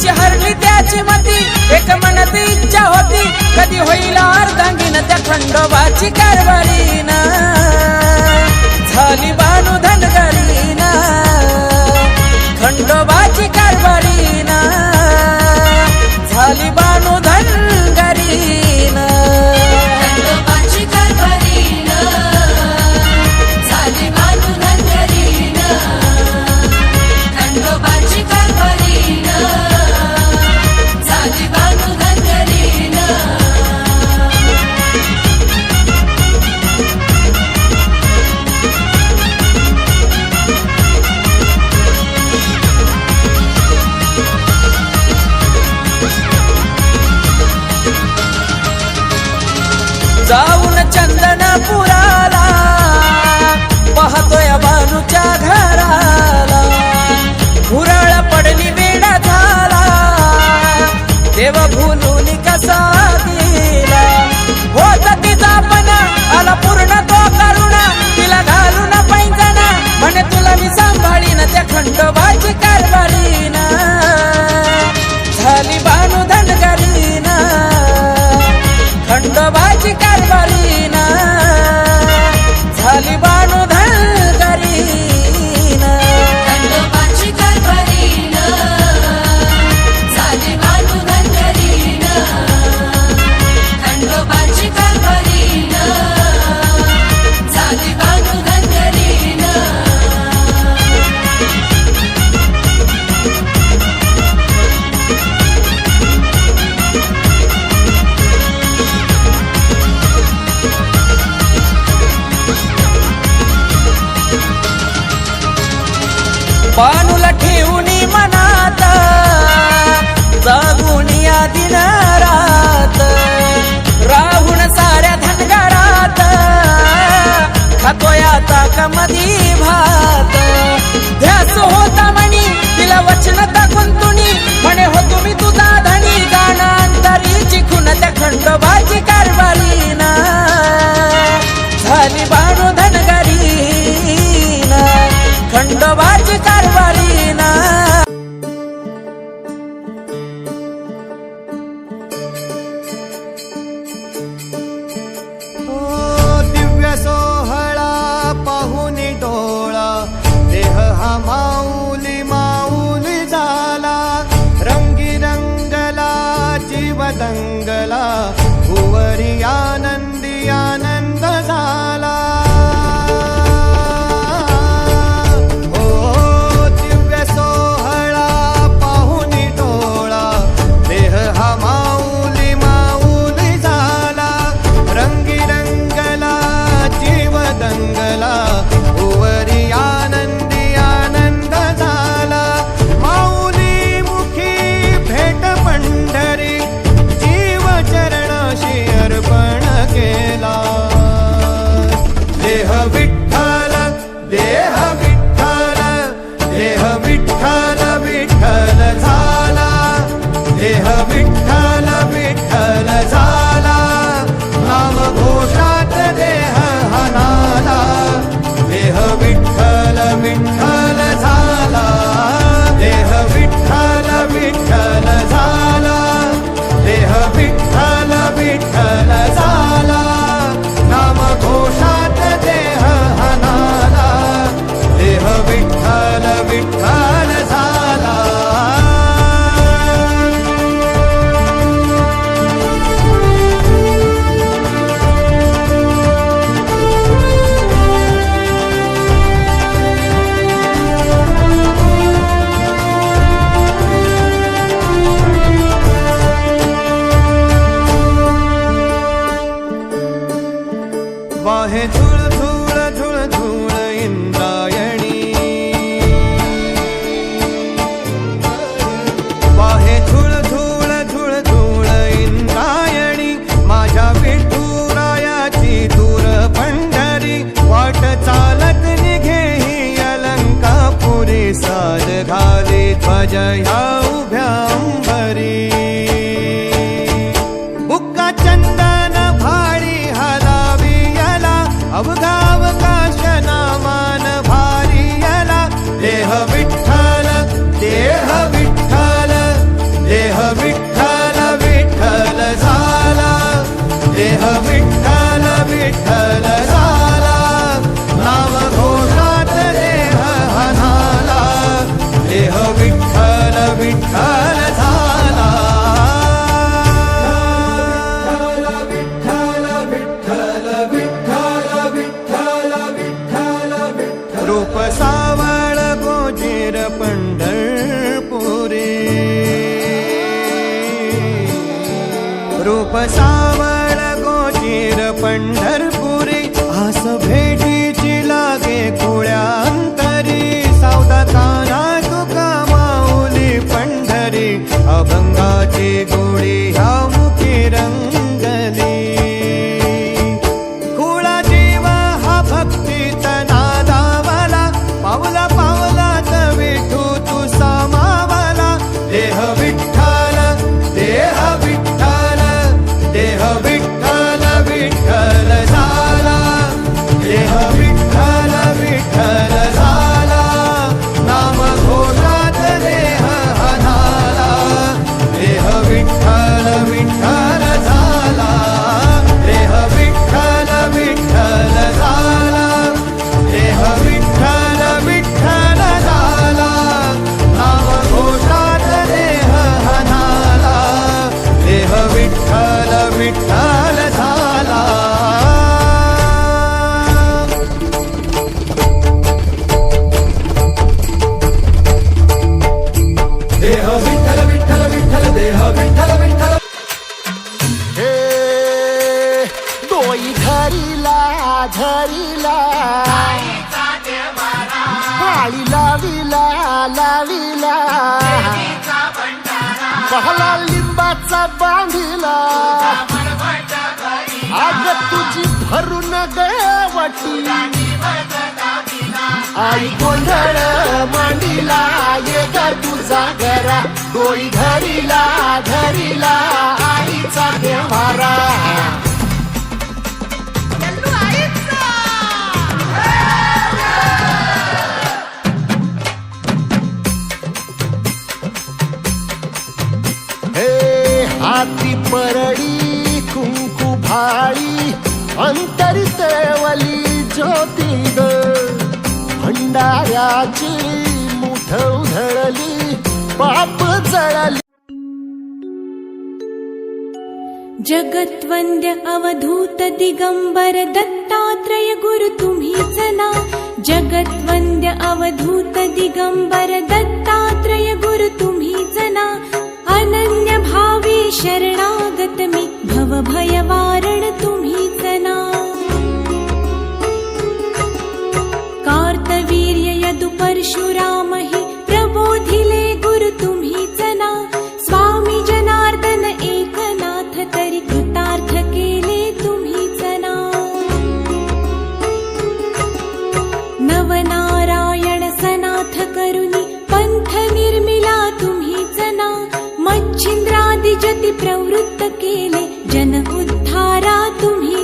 अशी हरली त्याची मती एक म्हणत इच्छा होती. कधी होईल अर्धांगीन त्या खंडोबाची कारभारीन झाली बानू धनगरीन. खंडोबाची जाऊन चंदनापुरा तुला ठेवणी मनात जागून या दिन रात. राहून साऱ्या धनगरात खातोय आता कमदी भात. ध्यास होता म्हणी तिला वचन दाखवून तू वाहे झुळ झुळ झुळ झुळ इंद्रायणी वाहे झुळ झुळ झुळ झुळ इंद्रायणी माझ्या विठुरायाची दूर पंढरी वाट चालत निघे ही अलंकापुरी साज घाले ध्वजया पशावर गोचिर लाविला पाहला लिंबाचा बांधिला. आग तुझी भरून वाटी आई गोंधळ मांडिला एक तुझा घरा डोळी धरिला धरिला आईचा देवारा हाती परळी कुंकू भाळी अंतरितेवली ज्योती ग भंडाऱ्याची मुठ उधळली पाप जळली. जगत्वंद्य अवधूत दिगंबर दत्तात्रय गुरु तुम्ही जना. जगत्वंद्य अवधूत दिगंबर दत्तात्रय गुरु तुम्ही जना. अनन्य भाव शरणागत मी भव भयवारण शरणागतमि भवभयवारणतु कार्तवीर्य यदुपरशुरामहि जति प्रवृत्त केले जन उद्धारा तुम्ही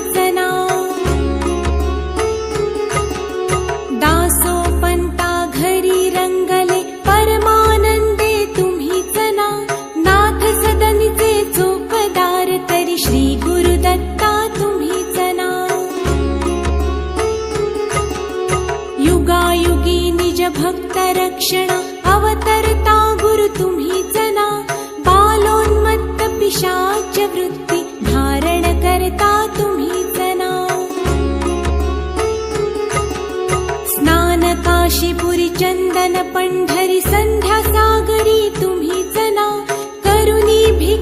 కనపడి